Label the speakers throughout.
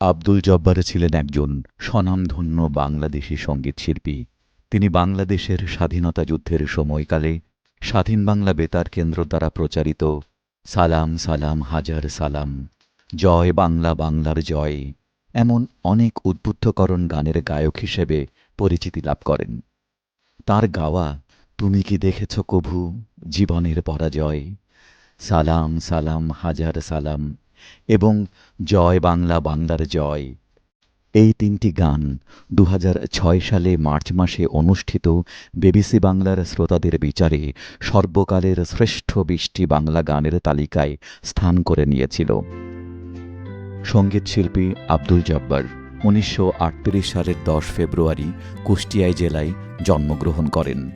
Speaker 1: আব্দুল জব্বার ছিলেন একজন স্বনামধন্য বাংলাদেশী সঙ্গীতশিল্পী। তিনি বাংলাদেশের স্বাধীনতা যুদ্ধের সময়কালে স্বাধীন বাংলা বেতার কেন্দ্র দ্বারা প্রচারিত সালাম সালাম হাজার সালাম, জয় বাংলা বাংলার জয় এমন অনেক উদ্বুদ্ধকরণ গানের গায়ক হিসেবে পরিচিতি লাভ করেন। তার গাওয়া তুমি কি দেখেছ কভু? জীবনের পরাজয়? সালাম সালাম হাজার সালাম এবং জয় বাংলা, বাংলার জয়। এই তিনটি গান দু হাজার ছয় সালে মার্চ মাসে অনুষ্ঠিত বিবিসি বাংলার শ্রোতাদের বিচারে সর্বকালের শ্রেষ্ঠ বিশটি বাংলা গানের তালিকায় স্থান করে নিয়েছিল। সঙ্গীতশিল্পী আব্দুল জব্বার উনিশশো সালের দশ ফেব্রুয়ারি কুষ্টিয়ায় জেলায় জন্মগ্রহণ করেন।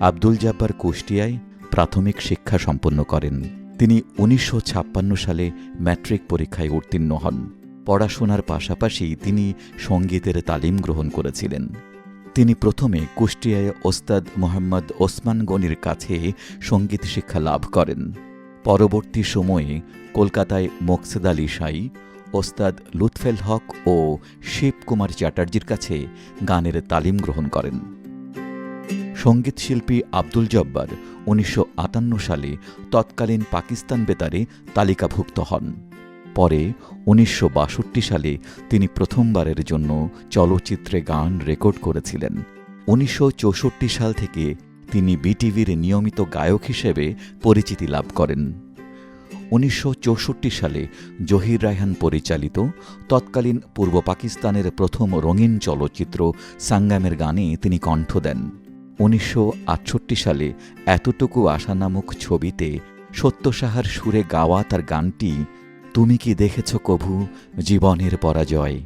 Speaker 1: আব্দুল জব্বার কুষ্টিয়ায় প্রাথমিক শিক্ষা সম্পন্ন করেন। তিনি উনিশশো ছাপ্পান্ন সালে ম্যাট্রিক পরীক্ষায় উত্তীর্ণ হন। পড়াশোনার পাশাপাশি তিনি সঙ্গীতের তালিম গ্রহণ করেছিলেন। তিনি প্রথমে কুষ্টিয়ায় ওস্তাদ মোহাম্মদ ওসমান গনির কাছে সংগীত শিক্ষা লাভ করেন। পরবর্তী সময়ে কলকাতায় মোকসেদ আলী সাই ওস্তাদ লুৎফেল হক ও শিবকুমার চ্যাটার্জির কাছে গানের তালিম গ্রহণ করেন। সঙ্গীতশিল্পী আব্দুল জব্বার উনিশশো আটান্ন সালে তৎকালীন পাকিস্তান বেতারে তালিকাভুক্ত হন। পরে উনিশশো বাষট্টি সালে তিনি প্রথমবারের জন্য চলচ্চিত্রে গান রেকর্ড করেছিলেন। উনিশশো চৌষট্টি সাল থেকে তিনি বিটিভির নিয়মিত গায়ক হিসেবে পরিচিতি লাভ করেন। উনিশশো চৌষট্টি সালে জহির রায়হান পরিচালিত তৎকালীন পূর্ব পাকিস্তানের প্রথম রঙিন চলচ্চিত্র সাঙ্গামের গানে তিনি কণ্ঠ দেন। উনিশশো আটষট্টি সালে এতটুকু আশা নামক ছবিতে সত্য সাহার সুরে গাওয়া তার গানটি তুমি কি দেখেছ কভু? জীবনের পরাজয়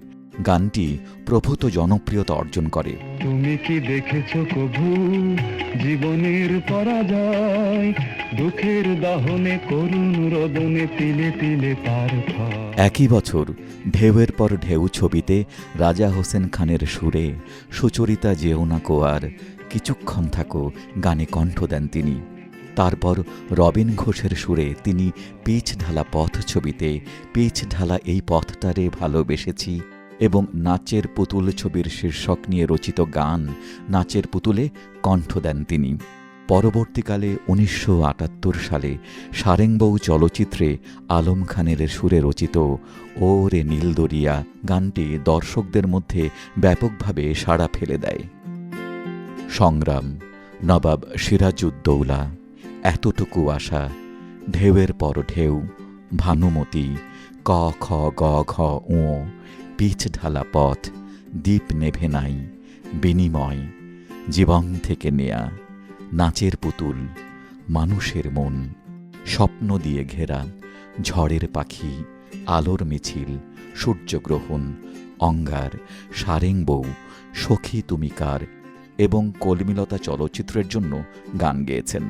Speaker 1: গানটি প্রভূত জনপ্রিয়তা অর্জন করে।
Speaker 2: তুমি কি দেখেছ কভু? জীবনের পরাজয়? দুঃখের দাহনে করুণ রদনে তিলে তিলে পার
Speaker 1: একই বছর ঢেউয়ের পর ঢেউ ছবিতে রাজা হোসেন খানের সুরে সুচরিতা যেও না কোয়ার কিছুক্ষণ থাকো, গানে কণ্ঠ দেন তিনি। তারপর রবিন ঘোষের সুরে তিনি পিচ ঢালা পথ ছবিতে পিচ ঢালা এই পথটারে ভালোবেসেছি এবং নাচের পুতুল ছবির শীর্ষক নিয়ে রচিত গান, নাচের পুতুলে কণ্ঠ দেন তিনি। পরবর্তীকালে উনিশশো আটাত্তর সালে সারেংবউ চলচ্চিত্রে আলম খানের সুরে রচিত ও রে নীলদরিয়া গানটি দর্শকদের মধ্যে ব্যাপকভাবে সাড়া ফেলে দেয়। সংগ্রাম, নবাব সিরাজউদ্দৌলা, এতটুকু আশা, ঢেউয়ের পর ঢেউ, ভানুমতি, ক, খ, গ, ঘ ও পিচ ঢালা পথ, দ্বীপ নেভে নাই, বিনিময়, জীবন থেকে নেয়া, নাচের পুতুল, মানুষের মন, স্বপ্ন দিয়ে ঘেরা, ঝড়ের পাখি, আলোর মিছিল, সূর্যগ্রহণ, অঙ্গার সারেংবউ সখী তুমিকার এবং কলমিলতা চলচ্চিত্রের জন্য গান গেয়েছেন।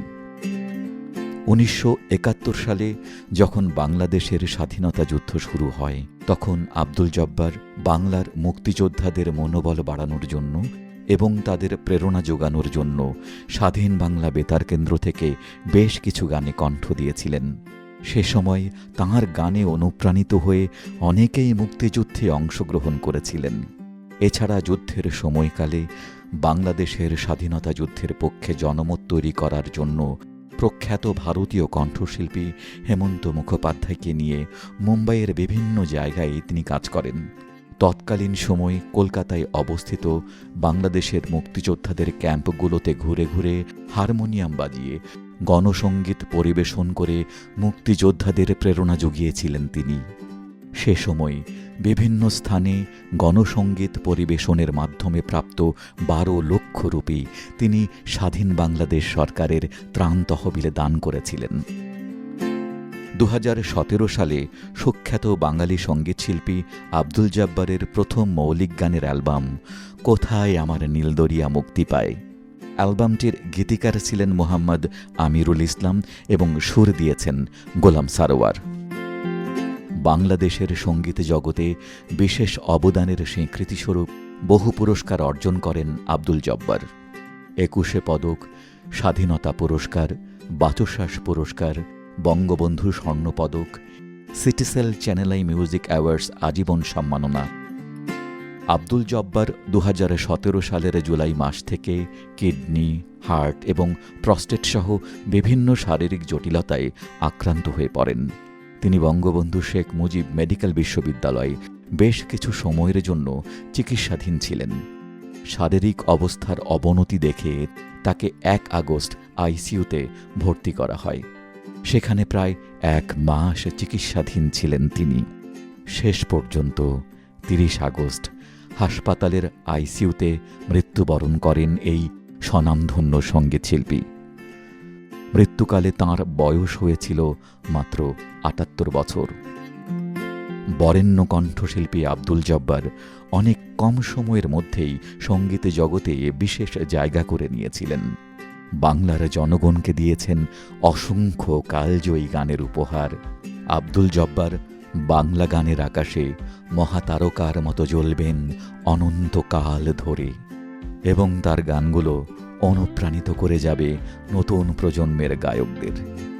Speaker 1: উনিশশো একাত্তর সালে যখন বাংলাদেশের স্বাধীনতা যুদ্ধ শুরু হয়, তখন আব্দুল জব্বার বাংলার মুক্তিযোদ্ধাদের মনোবল বাড়ানোর জন্য এবং তাদের প্রেরণা যোগানোর জন্য স্বাধীন বাংলা বেতার কেন্দ্র থেকে বেশ কিছু গানে কণ্ঠ দিয়েছিলেন। সে সময় তাঁর গানে অনুপ্রাণিত হয়ে অনেকেই মুক্তিযুদ্ধে অংশগ্রহণ করেছিলেন। এছাড়া যুদ্ধের সময়কালে বাংলাদেশের স্বাধীনতা যুদ্ধের পক্ষে জনমত তৈরি করার জন্য প্রখ্যাত ভারতীয় কণ্ঠশিল্পী হেমন্ত মুখোপাধ্যায়কে নিয়ে মুম্বাইয়ের বিভিন্ন জায়গায় তিনি কাজ করেন। তৎকালীন সময় কলকাতায় অবস্থিত বাংলাদেশের মুক্তিযোদ্ধাদের ক্যাম্পগুলোতে ঘুরে ঘুরে হারমোনিয়াম বাজিয়ে গণসঙ্গীত পরিবেশন করে মুক্তিযোদ্ধাদের প্রেরণা জুগিয়েছিলেন তিনি। সে সময় বিভিন্ন স্থানে গণসঙ্গীত পরিবেশনের মাধ্যমে প্রাপ্ত বারো লক্ষ রুপি তিনি স্বাধীন বাংলাদেশ সরকারের ত্রাণ তহবিলে দান করেছিলেন। দু হাজার সতেরো সালে সুখ্যাত বাঙালি সঙ্গীতশিল্পী আব্দুল জব্বারের প্রথম মৌলিক গানের অ্যালবাম কোথায় আমার নীলদরিয়া মুক্তি পায়? অ্যালবামটির গীতিকার ছিলেন মোহাম্মদ আমিরুল ইসলাম এবং সুর দিয়েছেন গোলাম সারোয়ার। বাংলাদেশের সংগীত জগতে বিশেষ অবদানের স্বীকৃতিস্বরূপ বহু পুরস্কার অর্জন করেন আব্দুল জব্বার। একুশে পদক, স্বাধীনতা পুরস্কার বাচশ্বাস পুরস্কার, বঙ্গবন্ধু স্বর্ণপদক সিটিসেল চ্যানেলাই মিউজিক অ্যাওয়ার্ডস আজীবন সম্মাননা। আব্দুল জব্বার দু হাজার সতেরো সালের জুলাই মাস থেকে কিডনি, হার্ট এবং প্রস্টেট সহ বিভিন্ন শারীরিক জটিলতায় আক্রান্ত হয়ে পড়েন। তিনি বঙ্গবন্ধু শেখ মুজিব মেডিকেল বিশ্ববিদ্যালয়ে বেশ কিছু সময়ের জন্য চিকিৎসাধীন ছিলেন। শারীরিক অবস্থার অবনতি দেখে তাকে এক আগস্ট আইসিইউতে ভর্তি করা হয়। সেখানে প্রায় এক মাস চিকিৎসাধীন ছিলেন তিনি। শেষ পর্যন্ত তিরিশ আগস্ট হাসপাতালের আইসিইউতে মৃত্যুবরণ করেন এই স্বনামধন্য সঙ্গীতশিল্পী। মৃত্যুকালে তাঁর বয়স হয়েছিল মাত্র আটাত্তর বছর। বরেণ্য কণ্ঠশিল্পী আব্দুল জব্বার অনেক কম সময়ের মধ্যেই সংগীত জগতে বিশেষ জায়গা করে নিয়েছিলেন। বাংলার জনগণকে দিয়েছেন অসংখ্য কালজয়ী গানের উপহার। আব্দুল জব্বার বাংলা গানের আকাশে মহাতারকার মতো জ্বলবেন অনন্তকাল ধরে। এবং তার গানগুলো অনুপ্রাণিত করে যাবে নতুন প্রজন্মের গায়কদের।